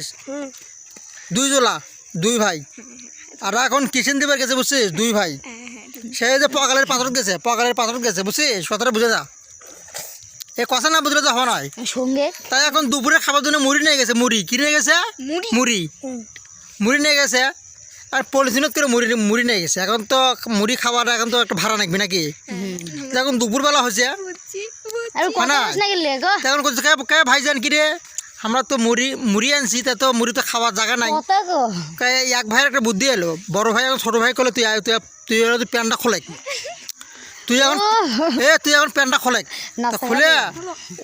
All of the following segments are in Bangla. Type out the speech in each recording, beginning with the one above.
বুঝছিস? দুই জোলা দুই ভাই। আর এখন কিচেন দিবার গেছে বুঝছিস? দুই ভাই। সে যে পকালের পাথর গেছে পকালের পাথর গেছে বুঝছিস? কথাটা বুঝে যা। এ কথা না বুঝলে তো হওয়া নয়। সঙ্গে। তাই এখন দুপুরে খাবার জন্য মুড়ি নিয়ে গেছে মুড়ি। কি নিয়ে গেছে? মুড়ি? মুড়ি। মুড়ি নিয়ে গেছে। আর পলিথিনত করে মুড়ি মুড়ি নিয়ে গেছে। এখন তো মুড়ি খাওয়াটা এখন তো একটা ভাড়া নাকবি নাকি? এখন দুপুরবেলা হয়েছে। বুঝছি আর কথা না। বলিস না গেলে গো তখন করছে কে কে ভাইজান কি রে? আমরা তো মুড়ি মুড়ি আনছি তা তো মুড়ি তো খাওয়ার জায়গা নাই। এক ভাইয়ের একটা বুদ্ধি এলো বড় ভাই এখন ছোট ভাই করলে তুই তুই তুই তুই প্যান্টটা খোলেক। তুই এখন এ তুই এখন প্যান্টটা খোলেক। তা খুলে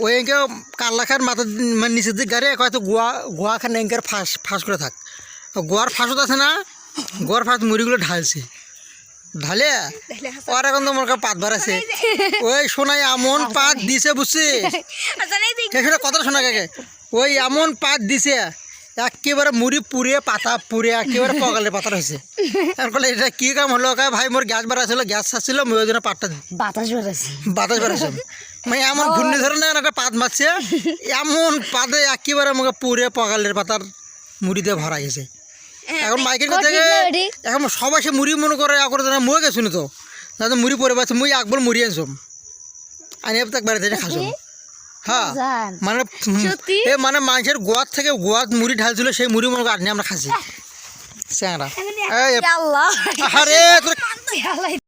ওই এঁকে কাল্লা খান মাথা মানে নিচের দিকে গাড়ি হয়তো গোয়া গোয়া খান এঁকের ফাঁস ফাঁস করে থাক। গোয়ার ফাঁসত আছে না গোয়ার ফাঁস মুড়িগুলো ঢালছে। ঢালে? ওর এখন তো মনে কর পাত বাড়াছে ওই সোনাই এমন পাত দিছে বুঝছিস? সেটা কথাটা শোনা কে? ওই এমন পাত দিছে একেবারে মুড়ি পুড়ে পাতা পুড়ে একেবারে পগালে পাতা হয়েছে আর বলে এটা কি কাম হলো? কায় ভাই মোর গ্যাস বাড়া ছিল গ্যাস ছাড়ছিল মই ওই জন্য পাতটা বাতাস বেরোছে বাতাস বেড়াছে। মানে এমন ঘূর্ণি ধরে না একটা পাত মারছে এমন পাতে একেবারে আমাকে পুড়ে পগালের পাতার মুড়ি দিয়ে ভরা গেছে। এখন মাইকের ওটি? এখন সবাই সে মুড়ি মনে করে করে না মই গেছো তো। যাতে মুড়ি পরে পাচ্ছে মুই একবার মুড়ি আনছম। আনি তাক বেড়াতে খাসম হ্যাঁ মানে? এ মানে মানুষের গোয়ার থেকে গোয়াত মুড়ি ঢালছিল সেই মুড়ি মনে আনি আমরা খাসি চ্যাংরা আরে তোর